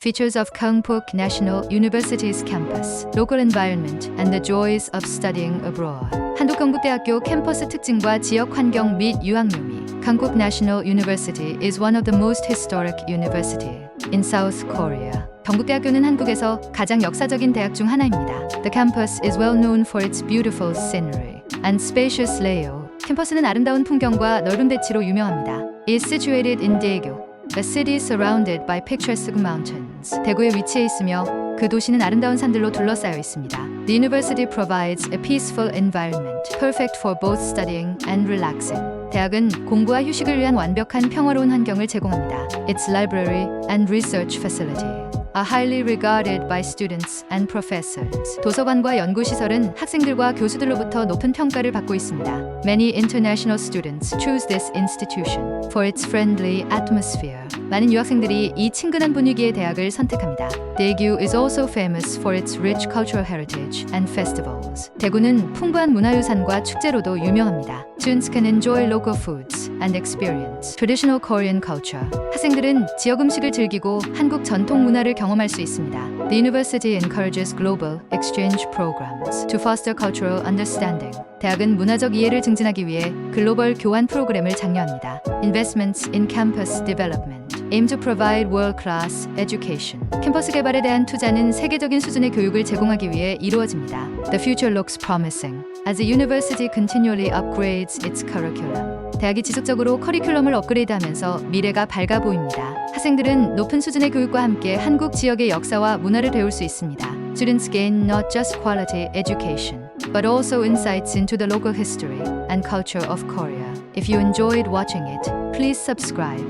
Features of Kangpuk National University's campus, local environment, and the joys of studying abroad. 한국경북대학교 캠퍼스 특징과 지역 환경 및 유학 묘미. Kangpuk National University is one of the most historic university in South Korea. 경북대학교는 한국에서 가장 역사적인 대학 중 하나입니다. The campus is well known for its beautiful scenery and spacious layout. 캠퍼스는 아름다운 풍경과 넓은 대치로 유명합니다. It's situated in Daegu, The city is surrounded by picturesque mountains. 대구에 위치해 있으며 그 도시는 아름다운 산들로 둘러싸여 있습니다. The university provides a peaceful environment, perfect for both studying and relaxing. 대학은 공부와 휴식을 위한 완벽한 평화로운 환경을 제공합니다. Its library and research facility are highly regarded by students and professors. 도서관과 연구시설은 학생들과 교수들로부터 높은 평가를 받고 있습니다. Many international students choose this institution for its friendly atmosphere. 많은 유학생들이 이 친근한 분위기의 대학을 선택합니다. Daegu is also famous for its rich cultural heritage and festivals. 대구는 풍부한 문화유산과 축제로도 유명합니다. Students can enjoy local foods and experience traditional Korean culture. 학생들은 지역 음식을 즐기고 한국 전통 문화를 경험할 수 있습니다. The university encourages global exchange programs to foster cultural understanding. 대학은 문화적 이해를 증진하기 위해 글로벌 교환 프로그램을 장려합니다. Investments in campus development aim to provide world-class education. 캠퍼스 개발에 대한 투자는 세계적인 수준의 교육을 제공하기 위해 이루어집니다. The future looks promising as the university continually upgrades its curriculum. 대학이 지속적으로 커리큘럼을 업그레이드하면서 미래가 밝아 보입니다. 학생들은 높은 수준의 교육과 함께 한국 지역의 역사와 문화를 배울 수 있습니다. Students gain not just quality education, but also insights into the local history and culture of Korea. If you enjoyed watching it, please subscribe,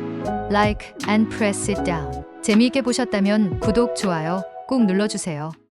like, and press it down. 재미있게 보셨다면 구독, 좋아요 꼭 눌러주세요.